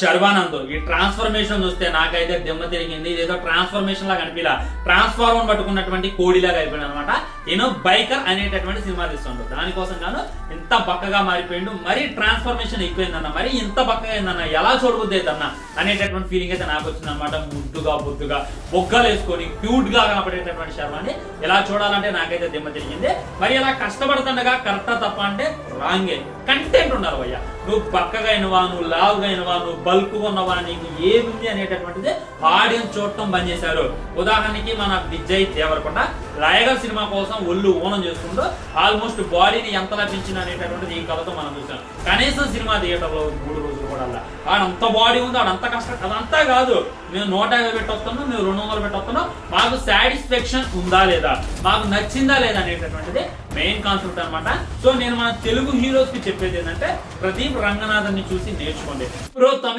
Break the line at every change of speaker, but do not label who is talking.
శర్వానంద్ ఈ ట్రాన్స్ఫర్మేషన్ చూస్తే నాకైతే దిమ్మ తిరిగింది. ఇదేదో ట్రాన్స్ఫర్మేషన్ లాగా అనిపించలా ట్రాన్స్ఫార్మర్ పట్టుకున్నటువంటి కోడిలాగా అయిపోయింది అనమాట నేను బైకర్ అనేటటువంటి సినిమా తీస్తుండు. దానికోసం గాను ఇంత బక్కగా మారిపోయిండు. మరీ ట్రాన్స్ఫర్మేషన్ ఎక్కువైందన్న మరి ఇంత బక్కగా అయిందన్న ఎలా చూడబుద్ది అన్న అనేటటువంటి ఫీలింగ్ అయితే నాకు వచ్చింది అనమాట ముద్దుగా బొద్దుగా బొగ్గలు వేసుకొని క్యూట్గా కనపడేటటువంటి శర్మని ఎలా చూడాలంటే నాకైతే దిమ్మ తిరిగింది. మరి ఇలా కష్టపడుతుండగా కరెక్టా తప్ప అంటే రాంగే. కంటెంట్ ఉండాలి భయ్య. నువ్వు పక్కగా అయినవా నువ్వు లావుగా అయినవా నువ్వు బల్క్ ఉన్నవా నీకు ఏది అనేటటువంటిది ఆడియన్స్ చూడటం బంద్ చేశారు ఉదాహరణకి మన విజయ్ దేవరకొండ. రాయగల్ సినిమా కోసం ఒళ్ళు ఓనం చేసుకుంటూ ఆల్మోస్ట్ బాడీని ఎంత లభించింది అనేటటువంటిది ఈ కథతో మనం చూసాం. కనీసం సినిమా థియేటర్లో మూడు రోజులు కూడా అలా. ఆడంత బాడీ ఉంది ఆడంత కష్టం అదంతా కాదు. మేము నూట యాభై పెట్టొస్తున్నాం మేము రెండు వందలు పెట్టొస్తున్నాం. మాకు సాటిస్ఫాక్షన్ ఉందా లేదా? మాకు నచ్చిందా లేదా అనేటటువంటిది మెయిన్ కాన్సెప్ట్ అనమాట సో నేను మన తెలుగు హీరోస్కి చెప్పేది ఏంటంటే ప్రదీప్ రంగనాథన్ని చూసి నేర్చుకోండి. ఇప్పుడు తమిళ